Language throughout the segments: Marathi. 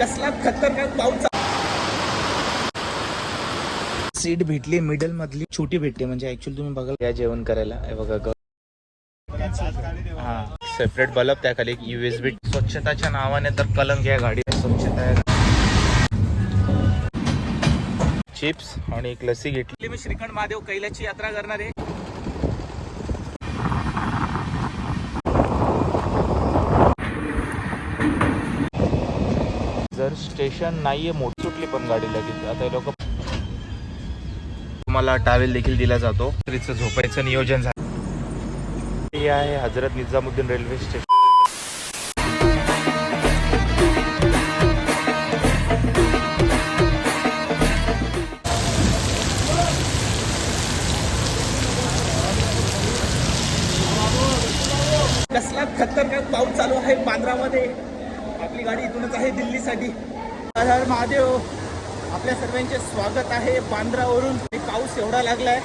कसला खतरनाक पाऊस सीट भेटली मिडल मधली. छोटी भेटते म्हणजे ऍक्च्युअली तुम्ही बघाल. या जेवण करायला. हे बघा ग- हा. सेपरेट बल्ब त्याखाली एक युएसबी स्वच्छताच्या नावाने तर कलंक या गाडी. स्वच्छता. चिप्स आणि एक लस्सी घेतली. मी श्रीखंड महादेव कैलाची यात्रा करणार आहे. स्टेशन नाहीये मोठी सुटली पण गाडी लगेच. आता हे लोक तुम्हाला टावेल देखील दिला जातो. रात्रीचं झोपायचं नियोजन झालं. हे आहे हजरत निजामुद्दीन रेल्वे स्टेशन. कसला खतरनाक पाऊस चालू आहे बांद्रामध्ये. आपली गाडी इथूनच आहे दिल्लीसाठी. हर महादेव आपल्या सर्वांचे स्वागत आहे बांद्रावरून. पाऊस एवढा लागलाय.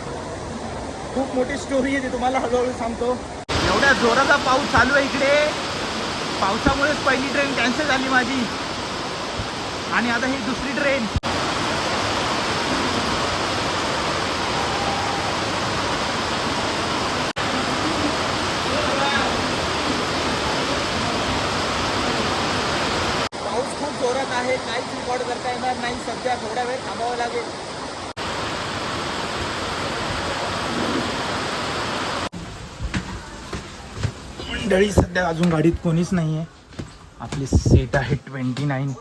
खूप मोठी स्टोरी आहे ती तुम्हाला हळूहळू सांगतो. एवढ्या जोराचा पाऊस चालू आहे इकडे. पावसामुळेच पहिली ट्रेन कॅन्सल झाली माझी. आणि आता ही दुसरी ट्रेन पाऊस खूप जोरात आहे काहीच रेकॉर्ड करता येणार नाही सध्या थोड्या वेळ थांबावं लागेल. मंडळी सध्या अजून गाडीत कोणीच नाही आहे आपली सीट आहे ट्वेंटी नाईन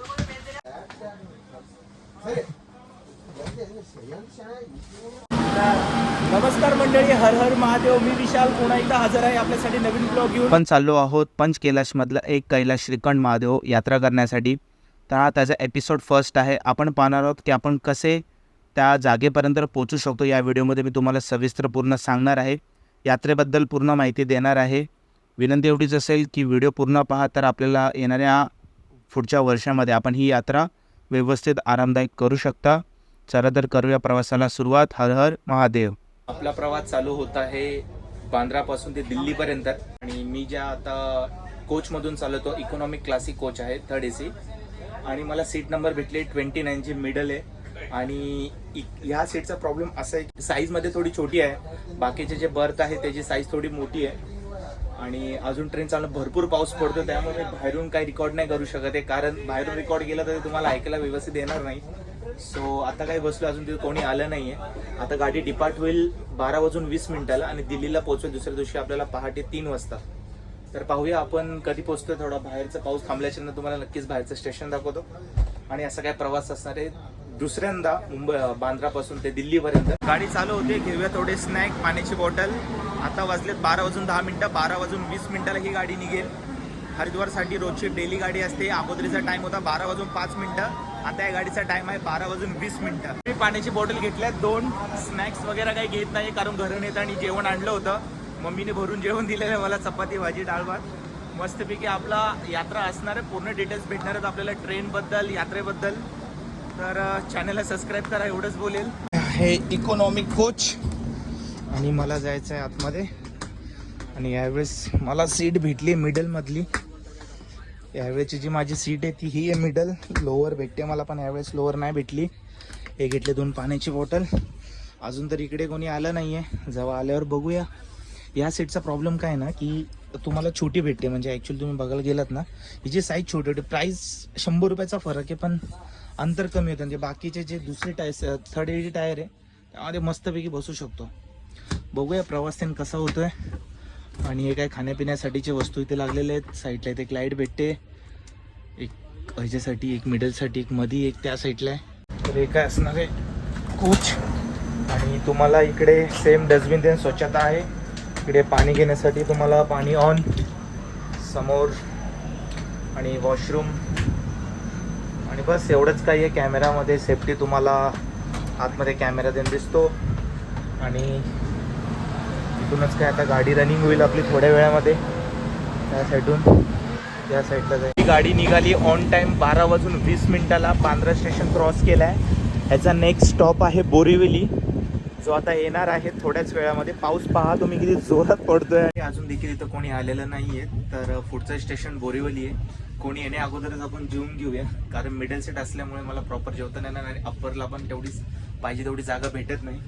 नमस्कार मंडळी हर हर महादेव. मी विशाल. पुन्हा एकदा हजर आहे आपल्यासाठी नवीन ब्लॉग घेऊन. आपण चाललो आहोत पंच कैलाशमधलं एक कैलाश श्रीखंड महादेव यात्रा करण्यासाठी. तर हा त्याचा एपिसोड फर्स्ट आहे. आपण पाहणार आहोत की आपण कसे त्या जागेपर्यंत पोचू शकतो. या व्हिडिओमध्ये मी तुम्हाला सविस्तर पूर्ण सांगणार आहे. यात्रेबद्दल पूर्ण माहिती देणार आहे. विनंती एवढीच असेल की व्हिडिओ पूर्ण पहा तर आपल्याला येणाऱ्या पुढच्या वर्षामध्ये आपण ही यात्रा व्यवस्थित आरामदायक करू शकता. चला तर करूया प्रवासाला सुरुवात. हर हर महादेव. आपला प्रवास चालू होत आहे बांद्रापासून ते दिल्लीपर्यंत. आणि मी ज्या आता कोचमधून चालवतो इकॉनॉमिक क्लासिक कोच आहे थर्ड ए सी आणि मला सीट नंबर भेटली ट्वेंटी नाईनची मिडल आहे. आणि इ- ह्या सीटचा प्रॉब्लेम असा आहे की साईजमध्ये थोडी छोटी आहे. बाकीचे जे बर्थ आहे त्याची साईज थोडी मोठी आहे. आणि अजून ट्रेन चालणं भरपूर पाऊस पडतो त्यामुळे मी बाहेरून काही रेकॉर्ड नाही करू शकत आहे. कारण बाहेरून रेकॉर्ड केलं तर ते तुम्हाला ऐकायला व्यवस्थित येणार नाही. सो आता काही बसलो अजून तिथे कोणी आलं नाही आहे आता गाडी डिपार्ट होईल बारा वाजून वीस मिनिटाला आणि दिल्लीला पोहोचवेल दुसऱ्या दिवशी आपल्याला पहाटे तीन वाजता. तर पाहूया आपण कधी पोहोचतोय थोडा बाहेरचा पाऊस थांबल्याच्या तुम्हाला नक्कीच बाहेरचं स्टेशन दाखवतो. आणि असा काय प्रवास असणार आहे दुसऱ्यांदा मुंबई बांद्रापासून ते दिल्लीपर्यंत. गाडी चालू होते घेऊया थोडे स्नॅक पाण्याची बॉटल आता वाजलेत बारा वाजून दहा मिनिटं बारा वाजून वीस मिनिटाला ही गाडी निघेल. हरिद्वारसाठी रोजची डेली गाडी असते. अगोदरीचा टाइम होता बारा वाजून पाच मिनिटं. आता या गाडीचा टाइम आहे बारा वाजून वीस मिनिटं. मी पाण्याची बॉटल घेतल्या दोन स्नॅक्स वगैरे काही घेत नाही कारण घरून येतं आणि जेवण आणलं होतं. मम्मीने भरून जेवण दिलेलं आहे मला चपाती भाजी डाळ भात. मस्तपैकी आपला यात्रा असणार आहे. पूर्ण डिटेल्स भेटणार आहेत आपल्याला ट्रेनबद्दल यात्रेबद्दल. तर चॅनलला सबस्क्राईब करा एवढंच बोलेल. हे इकॉनॉमिक कोच आणि मला जायचं आहे आतमध्ये. आणि यावेळेस मला सीट भेटली मिडलमधली यावेळेची जी माझी सीट आहे ती ही आहे मिडल लोअर भेटते मला पण यावेळेस लोअर नाही भेटली. हे घेतले दोन पाण्याची बॉटल अजून तर इकडे कोणी आलं नाही आहे जेव्हा आल्यावर बघूया. या सीटचा प्रॉब्लेम काय आहे ना की तुम्हाला छोटी भेटते. म्हणजे ॲक्च्युली तुम्ही बघायला गेलात ना हिची साईज छोटी होती प्राईस शंभर रुपयाचा फरक आहे पण अंतर कमी होतं. म्हणजे बाकीचे जे दुसरे टायर थर्ड एडी टायर आहे त्यामध्ये मस्तपैकी बसू शकतो. बघूया प्रवास त्यांनी कसा होतोय. आणि हे काय खाण्यापिण्यासाठीचे वस्तू इथे लागलेले आहेत. साईडला इथे एक लाइट भेटते. एक ह्याच्यासाठी एक मिडलसाठी एक मधी एक त्या साईडला आहे. तर हे काय असणार आहे? कोच आणि तुम्हाला इकडे सेम डस्टबिन देऊन स्वच्छता आहे. इकडे पाणी घेण्यासाठी तुम्हाला पाणी ऑन समोर आणि वॉशरूम आणि बस एवढंच काही आहे. कॅमेरामध्ये सेफ्टी तुम्हाला आतमध्ये कॅमेरा देऊन दिसतो. आणि इथूनच काय आता गाडी रनिंग होईल आपली थोड्या वेळामध्ये. त्या साईडून त्या साईडला जाईल. ही गाडी निघाली ऑन टाईम बारा वाजून वीस मिनिटाला. बांद्रा स्टेशन क्रॉस केलं आहे ह्याचा नेक्स्ट स्टॉप आहे बोरिवली. जो आता येणार आहे थोड्याच वेळामध्ये. पाऊस पहा तुम्ही किती जोरात पडतोय. आणि अजून देखील इथं कोणी आलेलं नाही आहे तर पुढचं स्टेशन बोरिवली आहे. कोणी येण्या अगोदरच आपण जेवून घेऊया. कारण मिडल सीट असल्यामुळे मला प्रॉपर जेवता येणार आणि अप्परला पण तेवढीच पाहिजे तेवढी जागा भेटत नाही.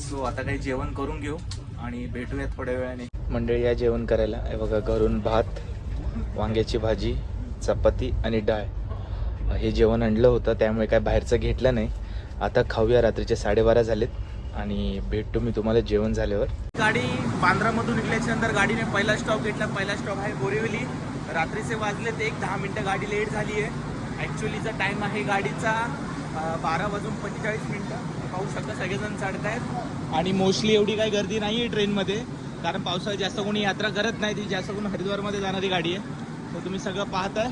सो आता काही जेवण करून घेऊ आणि भेटूया थोड्या वेळाने. मंडळी या जेवण करायला. हे बघा घरून भात वांग्याची भाजी चपाती आणि डाळ. हे जेवण आणलं होतं त्यामुळे काय बाहेरचं घेतलं नाही. आता खाऊया रात्रीचे साडेबारा झालेत. आणि भेटतो मी तुम्हाला जेवण झाल्यावर. गाडी बांद्रामधून निघल्याच्या नंतर गाडीने पहिला स्टॉप घेतला. पहिला स्टॉप आहे बोरिवली. रात्रीचे वाजलेत एक दहा मिनटं गाडी लेट झाली आहे. ॲक्च्युलीचा टाईम आहे गाडीचा बारा वाजून पंचेचाळीस मिनटं. पाहू शकता सगळेजण चढत आहेत आणि मोस्टली एवढी काही गर्दी नाही आहे ट्रेनमध्ये कारण पावसाळ्यात जास्त कोणी यात्रा करत नाही. ती जास्त करून हरिद्वारमध्ये जाणारी गाडी आहे. तर तुम्ही सगळं पाहताय.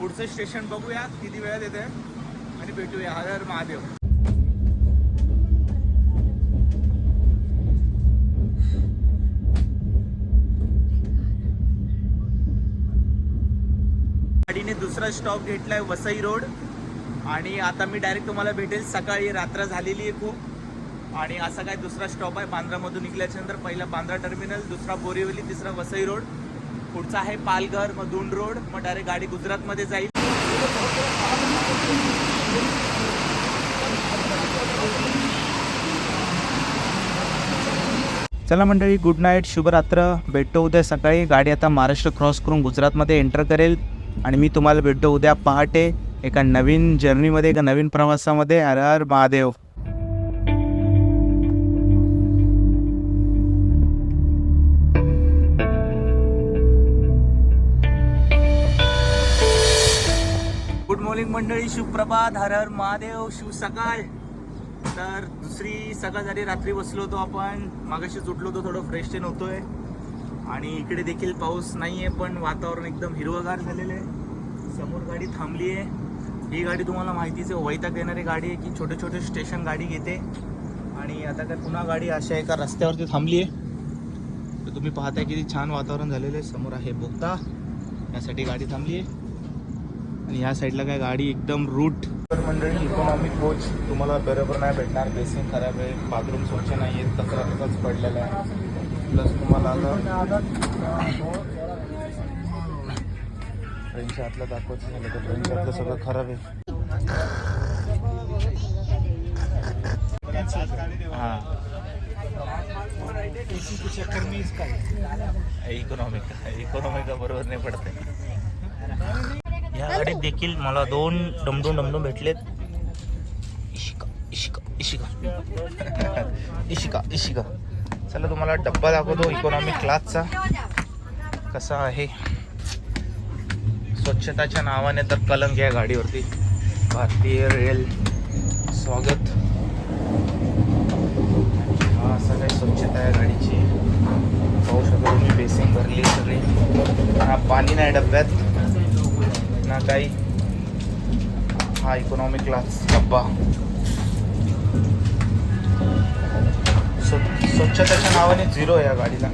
पुढचं स्टेशन बघूया. किती वेळात येते आणि भेटूया. हर हर महादेव. दुसरा स्टॉप घेतलाय वसई रोड. आणि आता मी डायरेक्ट तुम्हाला भेटेल. सकाळी रात्र झालेली आहे खूप. आणि असा काय दुसरा स्टॉप आहे. बांद्रामधून निघल्याच्या नंतर पहिला बांद्रा टर्मिनल दुसरा बोरिवली तिसरा वसई रोड. पुढचा आहे पालघर मग दोन रोड. मग डायरेक्ट गाडी गुजरातमध्ये जाईल. चला मंडळी गुड नाईट शुभरात्र. भेटतो उद्या सकाळी. गाडी आता महाराष्ट्र क्रॉस करून गुजरातमध्ये एंटर करेल. आणि मी तुम्हाला भेटतो उद्या पहाटे एका नवीन जर्नीमध्ये एका नवीन प्रवासामध्ये. हर हर महादेव. गुड मॉर्निंग मंडळी शुभप्रभात हर हर महादेव. शिव सकाळ. तर दुसरी सकाळ झाली रात्री बसलो होतो आपण. मागाशी उठलो होतो थोडं फ्रेश टेन होतोय आणि इकडे देखील पाऊस नाही आहे पण वातावरण एकदम हिरवगार झालेलं आहे. समोर गाडी थांबली आहे. ही गाडी तुम्हाला माहितीच आहे वैताग देणारी गाडी आहे की छोटे छोटे स्टेशन गाडी घेते. आणि आता काय पुन्हा गाडी अशा एका रस्त्यावरती थांबली आहे. तर तुम्ही पाहताय किती छान वातावरण झालेलं आहे. समोर आहे बोगदा. यासाठी गाडी थांबली आहे. आणि ह्या साईडला काय गाडी एकदम रूट. तर मंडळी इकॉनॉमिक कोच तुम्हाला बरोबर नाही भेटणार. बेसिंग खराब आहे. बाथरूम स्वच्छ नाही आहेत कचरा तसाच पडलेला आहे प्लस तुम्हाला आता ट्रेनच्या आतला दाखवायचं झालं तर ट्रेनच्या आतलं सगळं खराब आहे. हां. चक्कर मी इकॉनॉमिक इकॉनॉमिक बरोबर नाही पडते या गाडीत देखील मला दोन डमडून डमडून भेटलेत. इशिका इशिका इशिका. इशिका इशिका. चला तुम्हाला डब्बा दाखवतो इकॉनॉमिक क्लासचा कसा आहे? स्वच्छताच्या नावाने तर कलंक या गाडीवरती. भारतीय रेल स्वागत. हा असं काही स्वच्छता आहे गाडीची. पाहू शकतो तुम्ही बेसिंग भरली सगळी. ना पाणी नाही डब्यात ना काही. हा इकॉनॉमिक क्लास डब्बा. स्वच्छतेच्या नावाने झिरो आहे या गाडीला.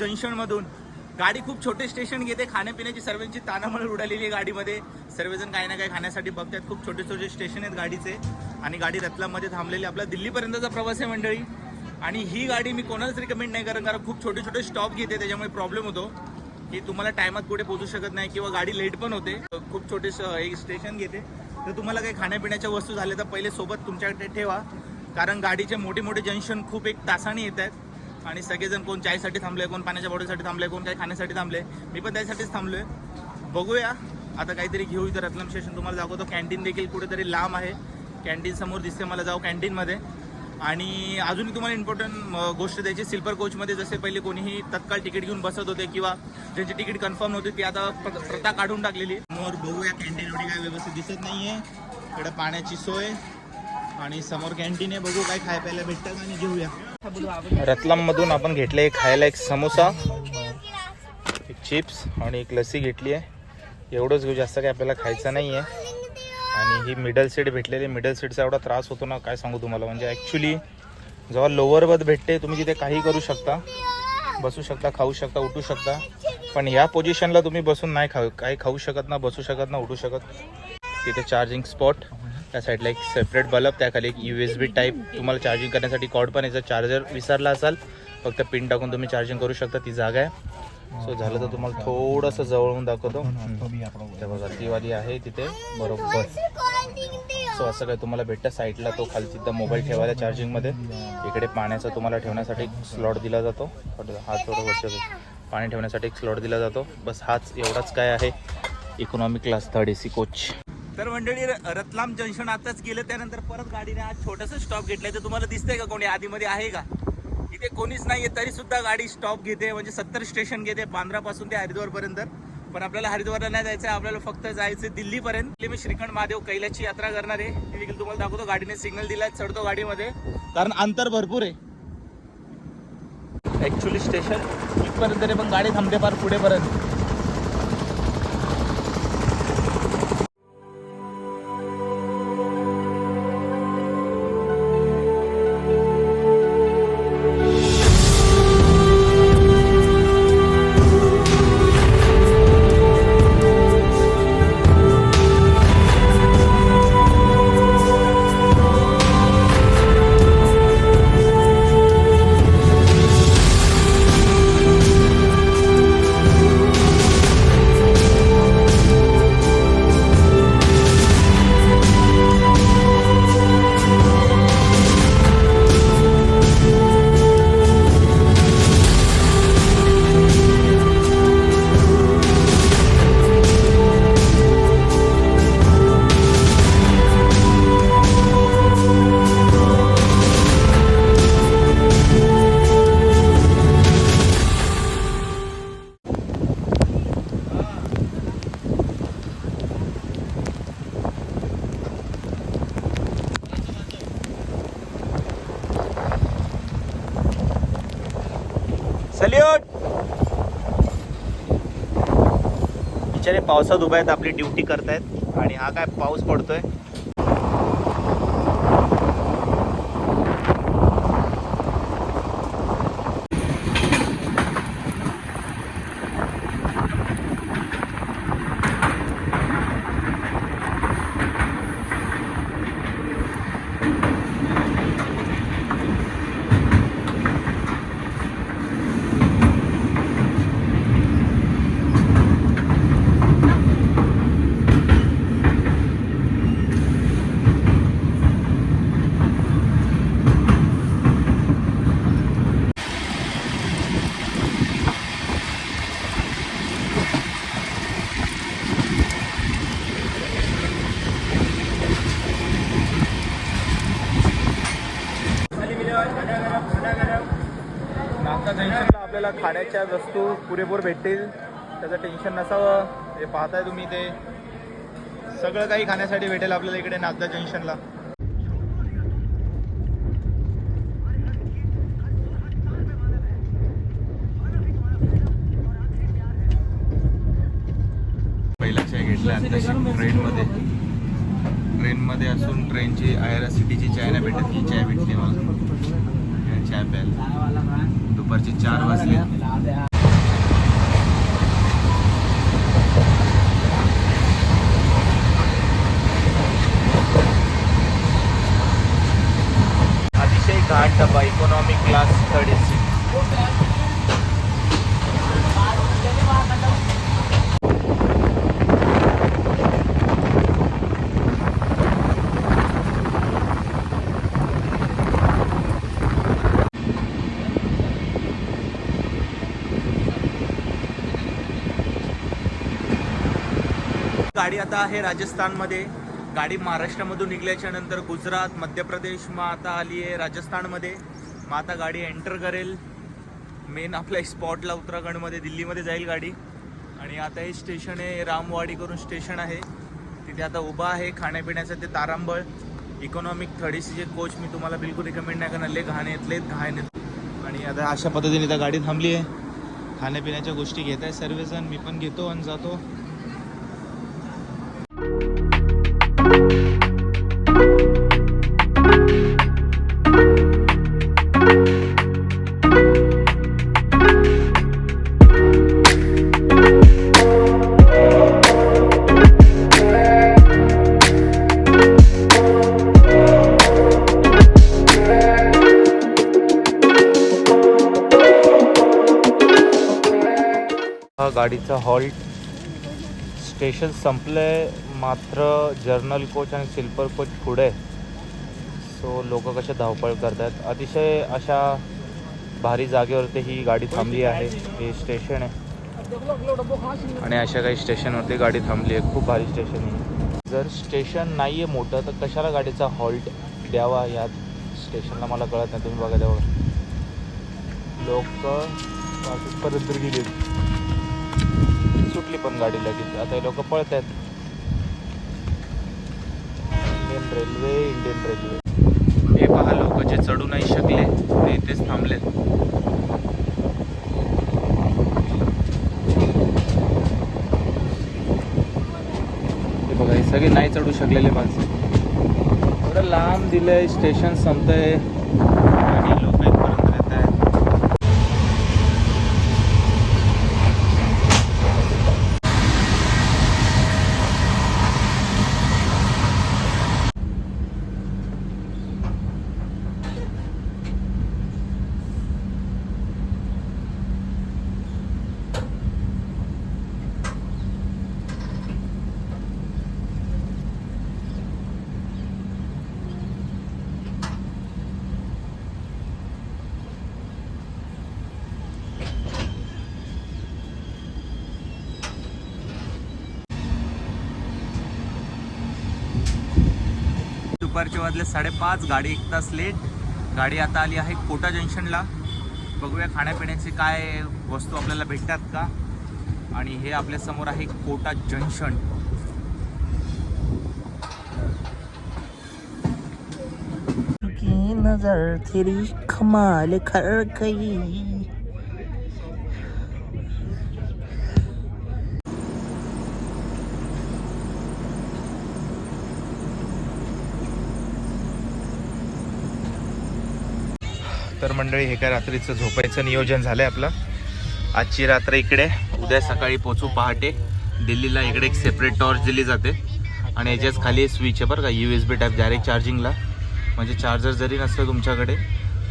जंक्शनमधून. गाडी खूप छोटे स्टेशन घेते खाण्यापिण्याची सर्वांची तानामळ उडालेली आहे गाडीमध्ये. सर्वजण काही ना काही खाण्यासाठी बघतात खूप छोटे छोटे स्टेशन आहेत गाडीचे. आणि गाडी रतलाममध्ये थांबलेली आपला दिल्लीपर्यंतचा प्रवास आहे मंडळी. आणि ही गाडी मी कोणालाच रिकमेंड नाही करत कारण खूप छोटे छोटे स्टॉप घेते त्याच्यामुळे प्रॉब्लेम होतो. की तुम्हाला टायमात कुठे पोहोचू शकत नाही किंवा गाडी लेट पण होते. खूप छोटे एक स्टेशन घेते. तर तुम्हाला काही खाण्यापिण्याच्या वस्तू झाल्या तर पहिले सोबत तुमच्याकडे ठेवा. कारण गाडीचे मोठे मोठे जंक्शन खूप एक तासाने येत आहेत आणि सगळेजण कोण चायसाठी थांबले कोण पाण्याच्या बॉटलसाठी थांबले कोण काही खाण्यासाठी थांबले. मी पण त्यासाठीच थांबलोय. बघूया. आता काहीतरी घेऊ इथं रत्नम स्टेशन तुम्हाला दाखवतो. कॅन्टीन देखील कुठेतरी लांब आहे. कॅन्टीन समोर दिसते मला. जाऊ कॅन्टीनमध्ये आणि अजूनही तुम्हाला इम्पॉर्टंट गोष्ट द्यायची. स्लीपर कोचमध्ये जसे पहिले कोणीही तत्काळ तिकीट घेऊन बसत होते किंवा ज्यांची तिकीट कन्फर्म होती ती आता प्र- प्रथा काढून टाकलेली समोर बघूया. कॅन्टीन एवढी काय व्यवस्थित दिसत नाही आहे इकडं पाण्याची सोय. आणि समोर कॅन्टीन आहे. बघू काय खाय प्यायला भेटतात आणि घेऊया. रतलाम मधून आपण घेतले खायला एक समोसा एक चिप्स आणि एक लस्सी घेतली आहे. एवढंच घेऊ जास्त काही आपल्याला खायचं नाही आहे. आणि ही मिडल सीट भेटलेली मिडल सीटचा एवढा त्रास होतो ना काय सांगू तुम्हाला? म्हणजे ॲक्च्युली जेव्हा लोअर बर्थ भेटते तुम्ही तिथे काही करू शकता. बसू शकता खाऊ शकता उठू शकता. पण ह्या पोझिशनला तुम्ही बसून नाही खाऊ काही खाऊ शकत ना बसू शकत ना उठू शकत. तिथे चार्जिंग स्पॉट त्या साईडला एक सेपरेट बल्ब त्याखाली एक यू एस बी टाईप तुम्हाला चार्जिंग करण्यासाठी कॉर्ड पण याचा चार्जर विसरला असाल फक्त पिन टाकून तुम्ही चार्जिंग करू शकता. ती जागा आहे. सो झालं तर तुम्हाला थोडंसं जवळून दाखवतो. ते बघा ती वाली आहे तिथे. बरोबर. सो असं काय तुम्हाला भेटतं? साईडला तो खाली तिथं मोबाईल ठेवायला चार्जिंगमध्ये इकडे पाण्याचा तुम्हाला ठेवण्यासाठी एक स्लॉट दिला जातो. हा थोडं वरचं पाणी ठेवण्यासाठी एक स्लॉट दिला जातो. बस हाच एवढाच काय आहे. Economy class third A C coach तर मंडळी र- रतलाम जंक्शन आताच गेलं त्यानंतर परत गाडीने आज छोटासा स्टॉप घेतलंय. तर तुम्हाला दिसतंय का कोणी आधीमध्ये आहे का? इथे कोणीच नाहीये तरी सुद्धा गाडी स्टॉप घेते म्हणजे सत्तर स्टेशन घेते बांद्रापासून ते हरिद्वार पर्यंत पण आपल्याला हरिद्वारला नाही जायचं आपल्याला फक्त जायचं दिल्लीपर्यंत. मी श्रीखंड महादेव कैलाची यात्रा करणार आहे. ती देखील तुम्हाला दाखवतो गाडीने सिग्नल दिलाय चढतो गाडीमध्ये. कारण अंतर भरपूर आहे. ऍक्च्युली स्टेशन इथपर्यंत पण गाडी थांबते फार पुढेपर्यंत. बिचारे पावसात उभे आहेत आपली ड्युटी करतायत आणि हा काय पाऊस पडतोय नागदा जंक्शनला खाण्याच्या वस्तू पुरेपूर भेटतील. त्याचं टेन्शन नसावं. हे पाहताय तुम्ही ते. सगळं काही खाण्यासाठी भेटेल आपल्याला इकडे नागदा जंक्शनला पहिला चाय घेतला तशी ट्रेनमध्ये ट्रेनमध्ये असून ट्रेनची आयरा सिटीची चाय नाही भेटत ही चाय भेटली मला. चाय प्यायला. दुपारचे चार वाजले। अतिशय घाट डबा इकॉनॉमिक क्लास थर्ड एसी गाडी आता आहे राजस्थानमध्ये. गाडी महाराष्ट्रामधून निघल्याच्या नंतर गुजरात मध्य प्रदेश मग आता आली आहे राजस्थानमध्ये. मग आता गाडी एंटर करेल. मेन आपल्या स्पॉटला उत्तराखंडमध्ये दिल्लीमध्ये जाईल गाडी. आणि आता हे स्टेशन आहे रामवाडी करून स्टेशन आहे. तिथे आता उभा आहे खाण्यापिण्याचं ते तारांबळ. इकॉनॉमिक थर्ड जे कोच मी तुम्हाला बिलकुल रिकमेंड नाही करणार. ले घाण येतले घाण येत. आणि आता अशा पद्धतीने आता गाडी थांबली आहे. खाण्यापिण्याच्या गोष्टी घेत आहे सर्वजण मी पण घेतो आणि जातो. गाडीचा हॉल्ट. स्टेशन संपलं आहे मात्र जर्नल कोच आणि स्लीपर कोच पुढे. सो लोक कसे धावपळ करत आहेत अतिशय अशा भारी जागेवरती ही गाडी थांबली आहे. हे स्टेशन आहे. आणि अशा काही स्टेशनवरती गाडी थांबली आहे. खूप भारी स्टेशन आहे. जर स्टेशन नाही आहे मोठं तर कशाला गाडीचा हॉल्ट द्यावा या स्टेशनला? मला कळत नाही. तुम्ही बघा तेव्हा लोक वाटेपर्यंत गेली सुटली पण गाडी लगेच. आता हे लोक पळत आहेत इंडियन रेल्वे इंडियन रेल्वे हे पहा लोक जे चढू नाही शकले ते इथेच थांबलेत. हे बघा हे सगळे नाही चढू शकलेले माणसं. एवढं लांब दिलंय स्टेशन संपतंय आणि लोक इथपर्यंत येत आहेत दुपारचे वाजले साडेपाच गाडी एक तास लेट गाडी आता आली आहे कोटा जंक्शनला. बघूया खाण्यापिण्याचे काय वस्तू आपल्याला भेटतात का? आणि हे आपल्यासमोर आहे कोटा जंक्शन. की नजर तेरी खमाल कर मंडळी हे काय रात्रीचं झोपायचं नियोजन झालंय आपलं. आजची रात्र इकडे उद्या सकाळी पोचू पहाटे. दिल्लीला इकडे एक सेपरेट टॉर्च दिली जाते. आणि याच्याच खाली स्विच आहे बरं का U S B type direct चार्जिंगला म्हणजे चार्जर जरी नसलं तुमच्याकडे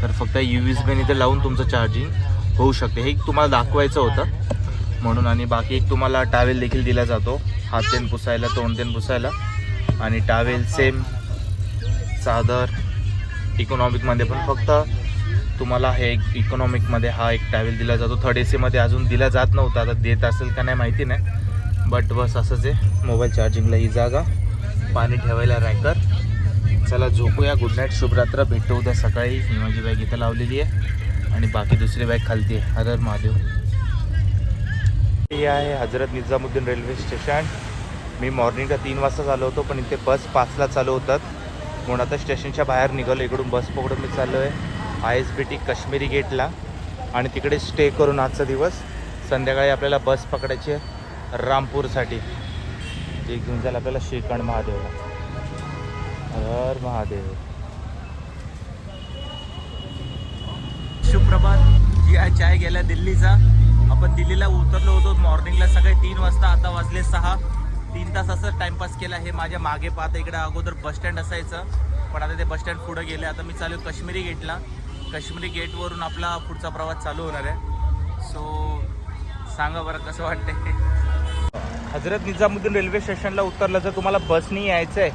तर फक्त यू एस बीने ते लावून तुमचं चार्जिंग होऊ शकते. हे एक तुम्हाला दाखवायचं होतं. म्हणून आणि बाकी एक तुम्हाला टावेल देखील दिला जातो. हात तेन पुसायला तोंड तेन पुसायला. आणि टावेल सेम चादर इकॉनॉमिकमध्ये पण फक्त तुम्हाला हे एक इकॉनॉमिकमध्ये हा एक टॅवेल दिला जातो. थर्ड ए सीमध्ये अजून दिला जात नव्हता. आता देत असेल का नाही माहिती नाही. बट बस असंच आहे. मोबाईल चार्जिंगला ही जागा. पाणी ठेवायला रॅकर चला झोपूया. Good night शुभरात्र. भेटू उद्या सकाळी. मी माझी बॅग इथं लावलेली आहे. आणि बाकी दुसरी बॅग खालती आहे. हरर महादेव. हे आहे हजरत निजामुद्दीन रेल्वे स्टेशन मी मॉर्निंगला तीन वाजता चालू होतो पण इथे बस पाचला चालू होतात. म्हणून आता स्टेशनच्या बाहेर निघालो. इकडून बस पकडून मी चाललो आहे I S B T Kashmiri गेटला. आणि तिकडे स्टे करून आजचा दिवस. संध्याकाळी आपल्याला बस पकडायची आहे. रामपूरसाठी. जे घेऊन जाईल आपल्याला श्रीखंड महादेवला. हर महादेव. सुप्रभात. जी आहे चाय गेला दिल्लीचा. आपण दिल्लीला उतरलो होतो. मॉर्निंगला सकाळी तीन वाजता आता वाजले सहा. तीन तास असं टाइमपास केला हे माझ्या मागे पाहता इकडे अगोदर बस स्टँड असायचं. पण आता ते बस स्टँड पुढे गेले. आता मी चालू काश्मीरी गेटला. काश्मीरी गेटवरून आपला पुढचा प्रवास चालू होणार आहे. सो सांगा बरं कसं वाटतंय? हजरत निजामुद्दीन रेल्वे स्टेशनला उतरलं जर तुम्हाला बसनी यायचं आहे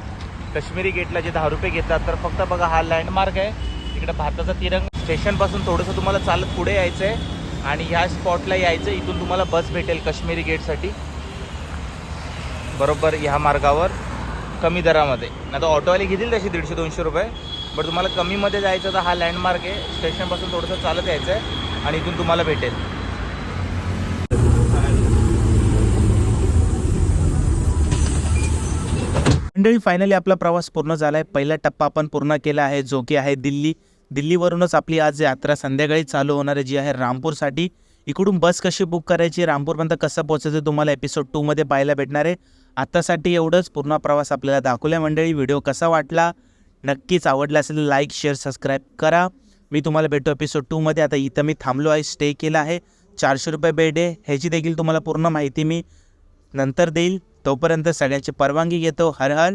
काश्मीरी गेटला जे दहा रुपये घेतात तर फक्त बघा हा लँडमार्क आहे. इकडे भारताचा तिरंग. स्टेशनपासून थोडंसं तुम्हाला चालत पुढे यायचं आहे आणि ह्या स्पॉटला यायचं इथून तुम्हाला बस भेटेल काश्मीरी गेटसाठी बरोबर ह्या मार्गावर कमी दरामध्ये. नाही तर ऑटोवाले घेतील तशी दीडशे दोनशे रुपये. बट तुम्हाला कमीमध्ये जायचं तर हा लँडमार्क आहे. स्टेशनपासून थोडंसं चालत यायचं आहे आणि इथून तुम्हाला भेटेल. मंडळी फायनली आपला प्रवास पूर्ण झाला आहे पहिला टप्पा आपण पूर्ण केला आहे जो की आहे दिल्ली. दिल्लीवरूनच आपली आज यात्रा संध्याकाळी चालू होणार आहे जी आहे रामपूरसाठी. इकडून बस कशी बुक करायची रामपूरपर्यंत कसं पोहोचायचं तुम्हाला एपिसोड टूमध्ये पाहायला भेटणार आहे. आत्तासाठी एवढंच. पूर्ण प्रवास आपल्याला दाखवल्या मंडळी. व्हिडिओ कसा वाटला? नक्कीच आवडला असेल लाईक शेअर सबस्क्राईब करा. मी तुम्हाला भेटतो एपिसोड टूमध्ये आता इथं मी थांबलो आहे स्टे केला आहे. चारशे रुपये बेड आहे ह्याची देखील तुम्हाला पूर्ण माहिती मी नंतर देईल. तोपर्यंत सगळ्यांची परवानगी घेतो. हर हर.